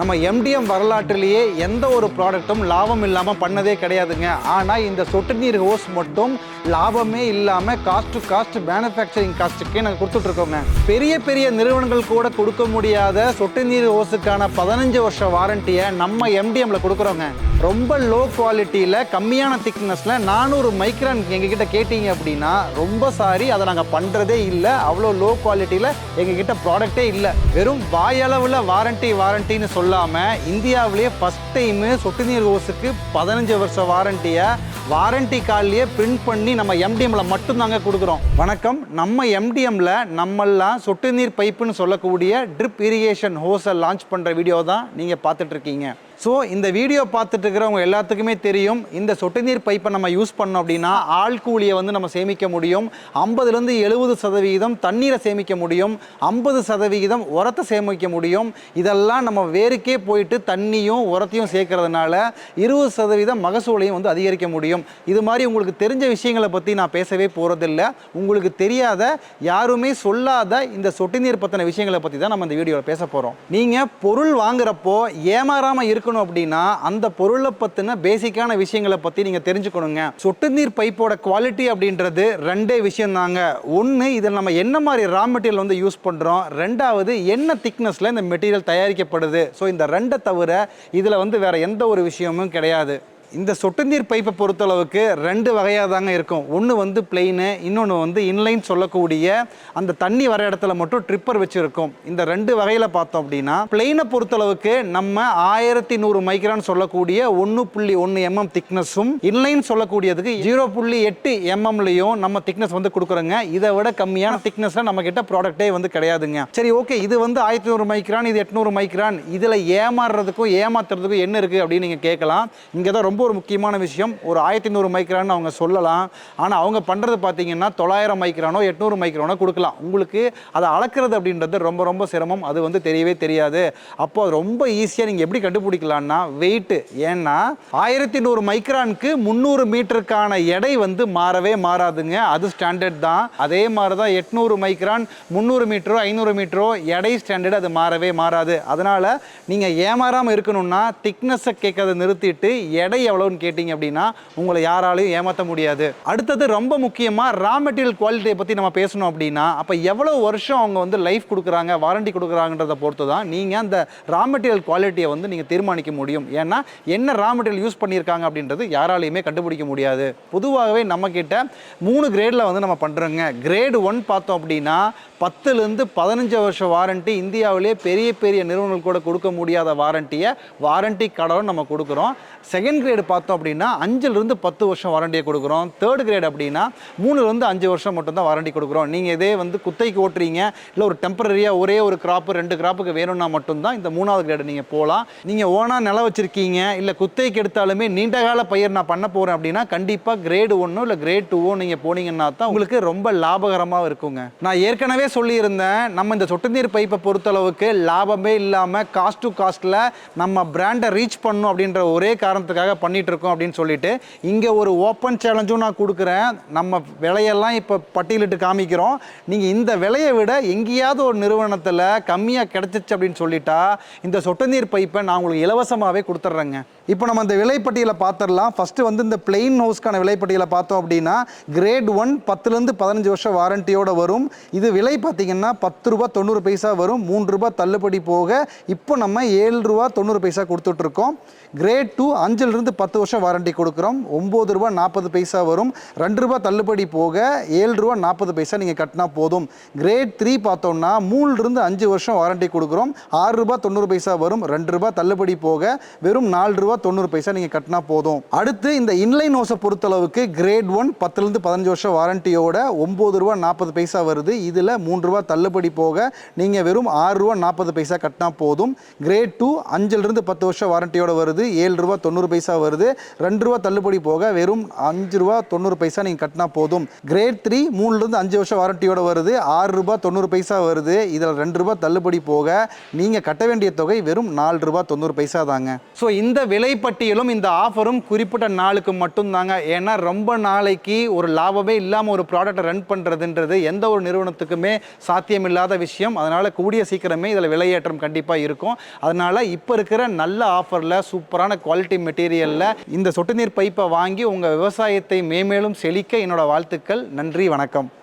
நம்ம எம்டிஎம் வரலாற்றிலேயே எந்த ஒரு ப்ராடக்ட்டும் லாபம் இல்லாமல் பண்ணதே கிடையாதுங்க. ஆனால் இந்த சொட்டு நீர் ஹோஸ் மட்டும் லாபமே இல்லாமல் காஸ்ட் டு காஸ்ட் மேனுஃபேக்சரிங் காஸ்ட்டுக்கே நாங்கள் கொடுத்துட்ருக்கோங்க. பெரிய பெரிய நிறுவனங்கள் கூட கொடுக்க முடியாத சொட்டு நீர் ஹோஸுக்கான பதினஞ்சு வருஷ வாரண்டியை நம்ம எம்டிஎம்மில் கொடுக்குறோங்க. ரொம்ப லோ குவாலிட்டியில் கம்மியான திக்னஸில் நானூறு மைக்ரான் எங்ககிட்ட கேட்டீங்க அப்படின்னா ரொம்ப சாரி அதை நாங்கள் பண்ணுறதே இல்லை. அவ்வளோ லோ குவாலிட்டியில் எங்ககிட்ட ப்ராடக்ட்டே இல்லை. வெறும் வாயளவில் வாரண்டி வாரண்டின்னு சொல்லாமல் இந்தியாவிலேயே ஃபஸ்ட் டைமு சொட்டு நீர் ஹோஸுக்கு பதினஞ்சு வருஷ வாரண்டியை வாரண்டி கார்டிலேயே பிரிண்ட் பண்ணி நம்ம எம்டிஎம்ல மட்டும்தாங்க கொடுக்குறோம். வணக்கம். நம்ம எம்டிஎம்ல நம்மெல்லாம் சொட்டு நீர் பைப்புன்னு சொல்லக்கூடிய ட்ரிப் இரிகேஷன் ஹோஸை லான்ச் பண்ணுற வீடியோ தான் நீங்கள் பார்த்துட்ருக்கீங்க ஸோ இந்த வீடியோ பார்த்துட்டு இருக்கிறவங்க எல்லாத்துக்குமே தெரியும் இந்த சொட்டு நீர் பைப்பை நம்ம யூஸ் பண்ணோம் அப்படின்னா ஆள் கூலியை வந்து நம்ம சேமிக்க முடியும். ஐம்பதுலேருந்து எழுபது சதவிகிதம் தண்ணீரை சேமிக்க முடியும். ஐம்பது சதவிகிதம் உரத்தை சேமிக்க முடியும். இதெல்லாம் நம்ம வேருக்கே போயிட்டு தண்ணியும் உரத்தையும் சேர்க்கறதுனால இருபது சதவீதம் மகசூலையும் வந்து அதிகரிக்க முடியும். இது மாதிரி உங்களுக்கு தெரிஞ்ச விஷயங்களை பற்றி நான் பேசவே போகிறதில்ல உங்களுக்கு தெரியாத யாருமே சொல்லாத இந்த சொட்டு நீர் பற்றின விஷயங்களை பற்றி தான் நம்ம இந்த வீடியோவில் பேச போகிறோம் நீங்கள் பொருள் வாங்குறப்போ ஏமாறாமல் இருக்க இருக்கணும் அப்படின்னா அந்த பொருளை பற்றின பேசிக்கான விஷயங்களை பற்றி நீங்கள் தெரிஞ்சுக்கணுங்க. சொட்டு நீர் பைப்போட குவாலிட்டி அப்படின்றது ரெண்டே விஷயம் தாங்க ஒன்று இதில் நம்ம என்ன மாதிரி ரா மெட்டீரியல் வந்து யூஸ் பண்ணுறோம் ரெண்டாவது என்ன திக்னஸில் இந்த மெட்டீரியல் தயாரிக்கப்படுது? ஸோ இந்த ரெண்டை தவிர இதில் வந்து வேறு எந்த ஒரு விஷயமும் கிடையாது. இந்த சொட்டு நீர் பைப்பை பொறுத்தளவுக்கு ரெண்டு வகையாக தாங்க இருக்கும். ஒன்று வந்து பிளெயின் இன்னொன்று வந்து இன்லைன் சொல்லக்கூடிய அந்த தண்ணி வர இடத்துல மட்டும் ட்ரிப்பர் வச்சுருக்கும். இந்த ரெண்டு வகையில் பார்த்தோம் அப்படின்னா பிளெயினை பொறுத்தளவுக்கு நம்ம ஆயிரத்தி நூறு மைக்ரான் சொல்லக்கூடிய ஒன்று புள்ளி ஒன்று எம்எம் திக்னஸும் இன்லைன் சொல்லக்கூடியதுக்கு ஜீரோ புள்ளி எட்டு எம்எம்லையும் நம்ம திக்னஸ் வந்து கொடுக்குறோங்க. இதை விட கம்மியான திக்னஸில் நம்ம கிட்ட ப்ராடக்ட்டே வந்து கிடையாதுங்க. சரி ஓகே இது வந்து ஆயிரத்தி நூறு மைக்ரான் இது எட்நூறு மைக்ரான் இதில் ஏமாறுறதுக்கும் ஏமாத்துறதுக்கும் என்ன இருக்குது அப்படின்னு நீங்கள் கேட்கலாம். இங்கே தான் ரொம்ப ரொம்ப ஒரு முக்கியமான விஷயம். ஒரு ஆயிரத்தி நூறு மைக்ரான் அவங்க சொல்லலாம். ஆனால் அவங்க பண்ணுறது பார்த்தீங்கன்னா தொள்ளாயிரம் மைக்ரானோ எட்நூறு மைக்ரானோ கொடுக்கலாம். உங்களுக்கு அதை அளக்கிறது அப்படின்றது ரொம்ப ரொம்ப சிரமம். அது வந்து தெரியவே தெரியாது. அப்போ ரொம்ப ஈஸியாக நீங்கள் எப்படி கண்டுபிடிக்கலான்னா வெயிட்டு ஏன்னா ஆயிரத்தி நூறு மைக்ரானுக்கு முந்நூறு மீட்டருக்கான எடை வந்து மாறவே மாறாதுங்க. அது ஸ்டாண்டர்ட் தான். அதே மாதிரி தான் எட்நூறு மைக்ரான் முந்நூறு மீட்டரோ ஐநூறு மீட்டரோ எடை ஸ்டாண்டர்ட் அது மாறவே மாறாது. அதனால் நீங்கள் ஏமாறாமல் இருக்கணும்னா திக்னஸை கேட்கறதை நிறுத்திட்டு எடை எவ்வளோன்னு கேட்டிங்க அப்படின்னா உங்களை யாராலையும் ஏமாற்ற முடியாது. அடுத்தது ரொம்ப முக்கியமாக ரா மெட்டீரியல் குவாலிட்டியை பற்றி நம்ம பேசணும் அப்படின்னா அப்போ எவ்வளோ வருஷம் அவங்க வந்து லைஃப் கொடுக்குறாங்க வாரண்டி கொடுக்குறாங்கன்றதை பொறுத்து தான் நீங்கள் அந்த ரா மெட்டீரியல் குவாலிட்டியை வந்து நீங்கள் தீர்மானிக்க முடியும். ஏன்னா என்ன ரா மெட்டீரியல் யூஸ் பண்ணியிருக்காங்க அப்படின்றது யாராலையுமே கண்டுபிடிக்க முடியாது. பொதுவாகவே நம்மக்கிட்ட மூணு கிரேடில் வந்து நம்ம பண்ணுறோங்க கிரேடு ஒன் பார்த்தோம் அப்படின்னா பத்துலேருந்து பதினஞ்சு வருஷம் வாரண்ட்டி இந்தியாவிலே பெரிய பெரிய நிறுவனங்கள் கூட கொடுக்க முடியாத வாரண்ட்டியை வாரண்ட்டி கடவுள் நம்ம கொடுக்குறோம். செகண்ட் கிரேட் பார்த்தோம் அப்படின்னா அஞ்சுலேருந்து பத்து வருஷம் வாரண்டியை கொடுக்குறோம். தேர்ட் கிரேட் அப்படின்னா மூணுலேருந்து அஞ்சு வருஷம் மட்டும்தான் வாரண்டி கொடுக்குறோம். நீங்கள் இதே வந்து குத்தைக்கு ஓட்டுறீங்க இல்லை ஒரு டெம்பரரியாக ஒரே ஒரு கிராப்பு ரெண்டு கிராப்புக்கு வேணும்னா மட்டும்தான் இந்த மூணாவது கிரேடு நீங்கள் போகலாம் நீங்கள் ஓனாக நிலம் வச்சுருக்கீங்க இல்லை குத்தைக்கு எடுத்தாலுமே நீண்ட கால பயிர் நான் பண்ண போகிறேன் அப்படின்னா கண்டிப்பாக கிரேடு ஒன்றும் இல்லை கிரேட் டூவோ நீங்கள் போனீங்கன்னா தான் உங்களுக்கு ரொம்ப லாபகரமாக இருக்குங்க. நான் ஏற்கனவே சொல்லியிருந்தேன் நம்ம இந்த சொட்டு நீர் பைப்பை பொறுத்தளவுக்கு லாபமே இல்லாமல் காஸ்ட் டு காஸ்ட்டில் நம்ம பிராண்டை ரீச் பண்ணணும் அப்படின்ற ஒரே காரணத்துக்காக பண்ணிகிட்ருக்கோம் இருக்கோம் அப்படின்னு சொல்லிட்டு இங்கே ஒரு ஓப்பன் சேலஞ்சும் நான் கொடுக்குறேன். நம்ம விலையெல்லாம் இப்போ பட்டியலிட்டு காமிக்கிறோம். நீங்கள் இந்த விலையை விட எங்கேயாவது ஒரு நிறுவனத்தில் கம்மியாக கிடச்சிச்சு அப்படின்னு சொல்லிட்டா இந்த சொட்டு நீர் பைப்பை நான் உங்களுக்கு இலவசமாகவே கொடுத்துட்றேங்க. இப்போ நம்ம இந்த விலைப்பட்டியலை பார்த்துடலாம். ஃபஸ்ட்டு வந்து இந்த பிளெயின் ஹவுஸ்க்கான விலைப்பட்டியலை பார்த்தோம் அப்படின்னா கிரேட் ஒன் பத்துலேருந்து பதினஞ்சு வருஷம் வாரண்டியோட வரும். இது விலை பார்த்தீங்கன்னா பத்து ரூபா தொண்ணூறு பைசா வரும். மூன்று ரூபாய் தள்ளுபடி போக இப்போ நம்ம ஏழு ரூபா தொண்ணூறு பைசா கொடுத்துட்ருக்கோம். கிரேட் டூ அஞ்சுலேருந்து பத்து வருஷம் வாரண்டி கொடுக்குறோம். ஒம்பது ரூபா நாற்பது பைசா வரும். ரெண்டு ரூபா தள்ளுபடி போக ஏழு ரூபா நாற்பது பைசா நீங்கள் கட்டினா போதும். கிரேட் த்ரீ பார்த்தோம்னா மூணுலேருந்து அஞ்சு வருஷம் வாரண்டி கொடுக்குறோம். ஆறு ரூபா தொண்ணூறு பைசா வரும். ரெண்டு ரூபா தள்ளுபடி போக வெறும் நாலு ரூபா தொண்ணூறு பைசா நீங்கள் கட்டினா போதும். அடுத்து இந்த இன்லைன் ஹோஸை பொறுத்தளவுக்கு கிரேட் ஒன் பத்துலேருந்து பதினஞ்சு வருஷம் வாரண்டியோட ஒம்பது ரூபா நாற்பது பைசா வருது. இதில் மூன்று ரூபா தள்ளுபடி போக நீங்கள் வெறும் ஆறு ரூபா நாற்பது பைசா கட்டினா போதும். கிரேட் டூ அஞ்சுலேருந்து பத்து வருஷம் வாரண்டியோட வருது. ஏழு ரூபா தொண்ணூறு பைசா வருது. ரெண்டு ரூபா தள்ளுபடி போக வெறும் அஞ்சு ரூபா தொண்ணூறு பைசா நீங்கள் கட்டினா போதும். கிரேட் த்ரீ மூணுலேருந்து அஞ்சு வருஷம் வாரண்டியோட வருது. ஆறு ரூபா தொண்ணூறு பைசா வருது. இதில் ரெண்டு ரூபா தள்ளுபடி போக நீங்கள் கட்ட வேண்டிய தொகை வெறும் நாலு ரூபா தொண்ணூறு பைசா தாங்க. ஸோ இந்த விலைப்பட்டியலும் இந்த ஆஃபரும் குறிப்பிட்ட நாளுக்கு மட்டும்தாங்க. ஏன்னா ரொம்ப நாளைக்கு ஒரு லாபமே இல்லாமல் ஒரு ப்ராடக்ட்டை ரன் பண்ணுறதுன்றது எந்த ஒரு நிறுவனத்துக்குமே சாத்தியமில்லாத விஷயம். அதனால் கூடிய சீக்கிரமே இதில் விலையேற்றம் கண்டிப்பாக இருக்கும். அதனால் இப்போ இருக்கிற நல்ல ஆஃபரில் சூப்பரான குவாலிட்டி மெட்டீரியல் மெட்டீரியலில் இந்த சொட்டு நீர் பைப்பை வாங்கி உங்கள் விவசாயத்தை மேமேலும் செழிக்க என்னோட வாழ்த்துக்கள். நன்றி வணக்கம்.